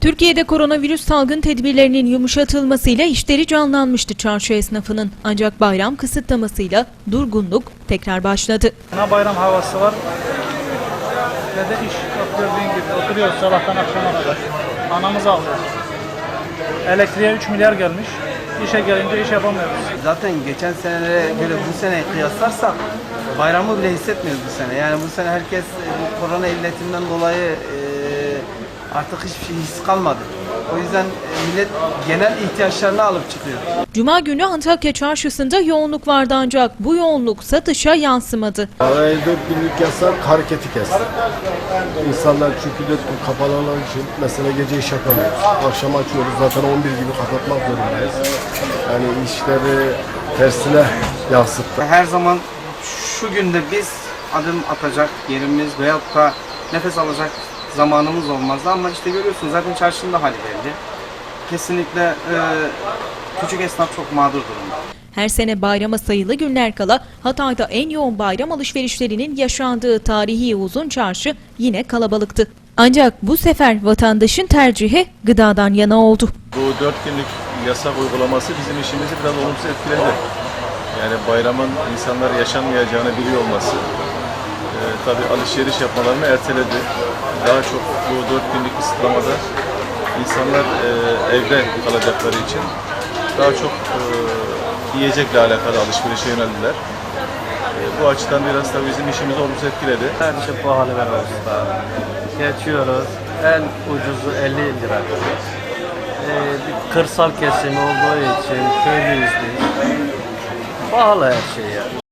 Türkiye'de koronavirüs salgın tedbirlerinin yumuşatılmasıyla işleri canlanmıştı çarşı esnafının. Ancak bayram kısıtlamasıyla durgunluk tekrar başladı. Ana bayram havası var. Ve de iş gördüğün gibi oturuyoruz sabahtan akşama kadar. Anamız ağlıyor. Elektriğe 3 milyar gelmiş. İşe gelince iş yapamıyoruz. Zaten geçen senelere göre bu sene kıyaslarsak bayramı bile hissetmiyoruz bu sene. Yani bu sene herkes bu korona illetinden dolayı e, artık hiçbir şey his kalmadı. O yüzden e, millet genel ihtiyaçlarını alıp çıkıyor. Cuma günü Antakya çarşısında yoğunluk vardı ancak bu yoğunluk satışa yansımadı. Araya 4 günlük yasak hareketi kesti. İnsanlar çünkü 4 gün kapalı olan için mesela gece iş yapamıyoruz. Akşam açıyoruz zaten 11 gibi kapatmak zorundayız. Yani işleri tersine yansıttı. Her zaman şu günde biz adım atacak yerimiz veyahut da nefes alacak zamanımız olmazdı ama işte görüyorsunuz zaten çarşının da hali belli. Kesinlikle e, küçük esnaf çok mağdur durumda. Her sene bayrama sayılı günler kala Hatay'da en yoğun bayram alışverişlerinin yaşandığı tarihi uzun çarşı yine kalabalıktı. Ancak bu sefer vatandaşın tercihi gıdadan yana oldu. Bu dört günlük yasak uygulaması bizim işimizi biraz olumsuz etkiledi. Yani bayramın insanlar yaşanmayacağını biliyor olması e, tabii alışveriş yapmalarını erteledi. Daha çok bu dört günlük kısıtlamada insanlar e, evde kalacakları için daha çok e, yiyecekle alakalı alışverişe yöneldiler. E, bu açıdan biraz tabii bizim işimizi olumsuz etkiledi. Her şey pahalı ben usta. Geçiyoruz. En ucuzu 50 lira. Ee, bir kırsal kesimi olduğu için köylüyüz biz. Pahalı her şey yani.